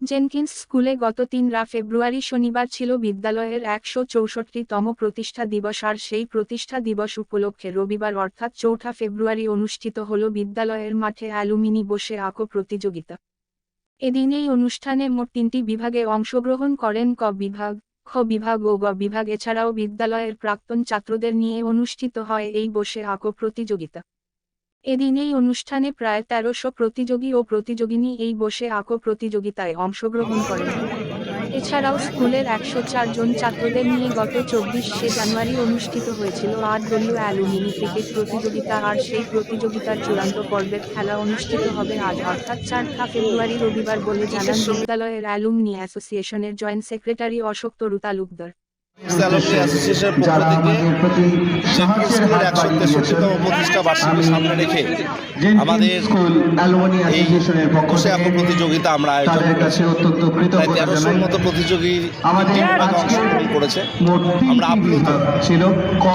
Jenkins স্কুলে গত তিনরা ফেব্রুয়ারি শনিবার ছিল বিদ্যালয়ের একশো চৌষট্টিতম প্রতিষ্ঠা দিবস আর সেই প্রতিষ্ঠা দিবস উপলক্ষে রবিবার অর্থাৎ চৌঠা ফেব্রুয়ারি অনুষ্ঠিত হল বিদ্যালয়ের মাঠে অ্যালুমিনি বসে আঁকো প্রতিযোগিতা। এদিন এই অনুষ্ঠানে মোট তিনটি বিভাগে অংশগ্রহণ করেন ক বিভাগ, খ বিভাগ ও গ বিভাগ। এছাড়াও বিদ্যালয়ের প্রাক্তন ছাত্রদের নিয়ে অনুষ্ঠিত হয় এই বসে আঁকো প্রতিযোগিতা। এদিন এই অনুষ্ঠানে প্রায় তেরোশো প্রতিযোগী ও প্রতিযোগিনী এই বসে আঁকো প্রতিযোগিতায় অংশগ্রহণ করেন। এছাড়াও স্কুলের একশো জন ছাত্রদের নিয়ে গত চব্বিশে জানুয়ারি অনুষ্ঠিত হয়েছিল আট দলীয় অ্যালুমিনি ক্রিকেট প্রতিযোগিতা আর সেই প্রতিযোগিতার চূড়ান্ত পর্বের খেলা অনুষ্ঠিত হবে আজ, অর্থাৎ চারটা ফেব্রুয়ারি রবিবার বলে জানান বিদ্যালয়ের অ্যালুমনি অ্যাসোসিয়েশনের জয়েন্ট সেক্রেটারি অশোক তরু তালুকদার অ্যাসোসিয়েশনের পক্ষ থেকে আমাদের প্রতি শেখপুর সাহায্যের স্কুলের একশো তেষট্টিতম প্রতিষ্ঠা বার্ষিকী সামনে রেখে আমাদের স্কুল অ্যালুমিনি এই থেকে প্রতিযোগিতা আমরা আয়োজন করেছি। প্রায় তেরোশোর মতো প্রতিযোগী অংশগ্রহণ করেছে। আমরা আপ্লুত ছিল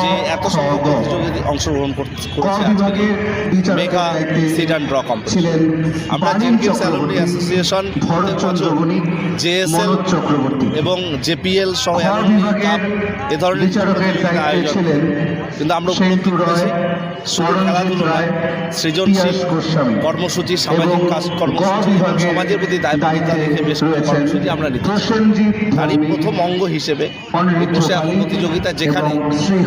যে এত খ সংখ্যক প্রতিযোগী অংশগ্রহণ কর- করেছে আজকে। Mega sit and draw competition আমরা অ্যাসোসিয়েশন জেএসএল এবং জেপিএল সহ এ ধরনের আয়োজন। কিন্তু আমরা উপলব্ধি করেছি। শুধু খেলাধুলো নয় সৃজনশীল কর্মসূচি সামাজিক কাজ কর্মসূচি সমাজের প্রতি দায়বদ্ধতা রেখে বেশ কিছু কর্মসূচি আমরা নিতে তারই প্রথম অঙ্গ হিসেবে প্রতিযোগিতা যেখানে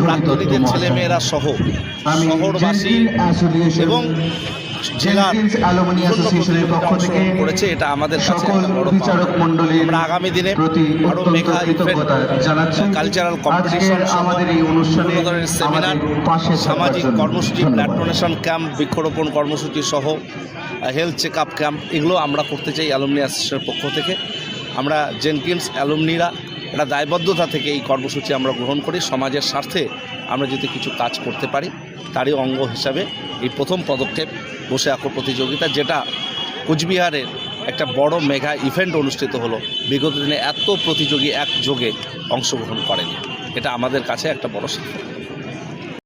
প্রাক্তনীদের ছেলেমেয়েরা সহ শহরবাসী এবং জেলার জেনকিন্স অ্যাসোসিয়েশনের পক্ষ থেকে করেছে এটা আমাদের সকল বিচারক মণ্ডলীর আগামী দিনে প্রতি আরও অত্যন্ত মেগা কৃতজ্ঞতা জানাচ্ছি। কালচারাল কম্পিটিশন আমাদের এই অনুষ্ঠানে ধরনের সেমিনার সামাজিক কর্মসূচি ধন্যবাদ। ব্লাড ডোনেশন ক্যাম্প বৃক্ষরোপণ কর্মসূচি সহ হেলথ চেক আপ ক্যাম্প এগুলো আমরা করতে চাই অ্যালুমনি অ্যাসোসিয়েশনের পক্ষ থেকে। আমরা জেনকিন্স অ্যালুমনিরা একটা দায়বদ্ধতা থেকে এই কর্মসূচি আমরা গ্রহণ করি, সমাজের স্বার্থে আমরা যদি কিছু কাজ করতে পারি, তারই অঙ্গ হিসাবে এই প্রথম পদক্ষেপ বসে আঁকো প্রতিযোগিতা, যেটা কোচবিহারের একটা বড় মেঘা ইভেন্ট অনুষ্ঠিত হলো। বিগত দিনে এত প্রতিযোগী একযোগে অংশগ্রহণ করেনি। এটা আমাদের কাছে একটা বড় শিক্ষা